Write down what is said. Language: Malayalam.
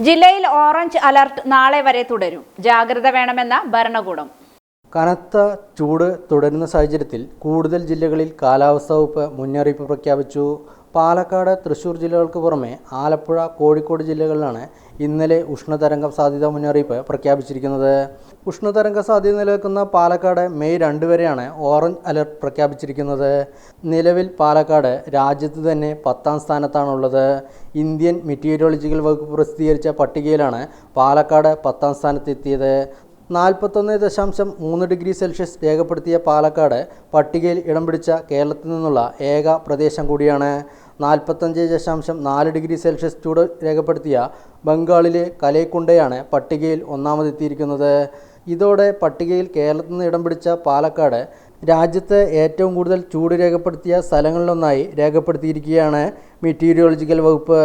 ജില്ലയിൽ ഓറഞ്ച് അലർട്ട് നാളെ വരെ തുടരും. ജാഗ്രത വേണമെന്ന ഭരണകൂടം. കനത്ത ചൂട് തുടരുന്ന സാഹചര്യത്തിൽ കൂടുതൽ ജില്ലകളിൽ കാലാവസ്ഥാ വകുപ്പ് മുന്നറിയിപ്പ് പ്രഖ്യാപിച്ചു. പാലക്കാട് തൃശ്ശൂർ ജില്ലകൾക്ക് പുറമെ ആലപ്പുഴ കോഴിക്കോട് ജില്ലകളിലാണ് ഇന്നലെ ഉഷ്ണതരംഗ സാധ്യത മുന്നറിയിപ്പ് പ്രഖ്യാപിച്ചിരിക്കുന്നത്. ഉഷ്ണതരംഗ സാധ്യത നിലനിൽക്കുന്ന പാലക്കാട് മെയ് രണ്ട് വരെയാണ് ഓറഞ്ച് അലർട്ട് പ്രഖ്യാപിച്ചിരിക്കുന്നത്. നിലവിൽ പാലക്കാട് രാജ്യത്ത് തന്നെ പത്താം സ്ഥാനത്താണുള്ളത്. ഇന്ത്യൻ മെറ്റീരിയോളജിക്കൽ വകുപ്പ് പ്രസിദ്ധീകരിച്ച പട്ടികയിലാണ് പാലക്കാട് പത്താം സ്ഥാനത്തെത്തിയത്. നാൽപ്പത്തൊന്ന് ദശാംശം മൂന്ന് ഡിഗ്രി സെൽഷ്യസ് രേഖപ്പെടുത്തിയ പാലക്കാട് പട്ടികയിൽ ഇടം പിടിച്ച കേരളത്തിൽ നിന്നുള്ള ഏക പ്രദേശം കൂടിയാണ്. നാൽപ്പത്തഞ്ച് ദശാംശം നാല് ഡിഗ്രി സെൽഷ്യസ് ചൂട് രേഖപ്പെടുത്തിയ ബംഗാളിലെ കലേക്കുണ്ടയാണ് പട്ടികയിൽ ഒന്നാമതെത്തിയിരിക്കുന്നത്. ഇതോടെ പട്ടികയിൽ കേരളത്തിൽ നിന്ന് ഇടം പിടിച്ച പാലക്കാട് രാജ്യത്തെ ഏറ്റവും കൂടുതൽ ചൂട് രേഖപ്പെടുത്തിയ സ്ഥലങ്ങളിലൊന്നായി രേഖപ്പെടുത്തിയിരിക്കുകയാണ് മെറ്റീരിയോളജിക്കൽ വകുപ്പ്.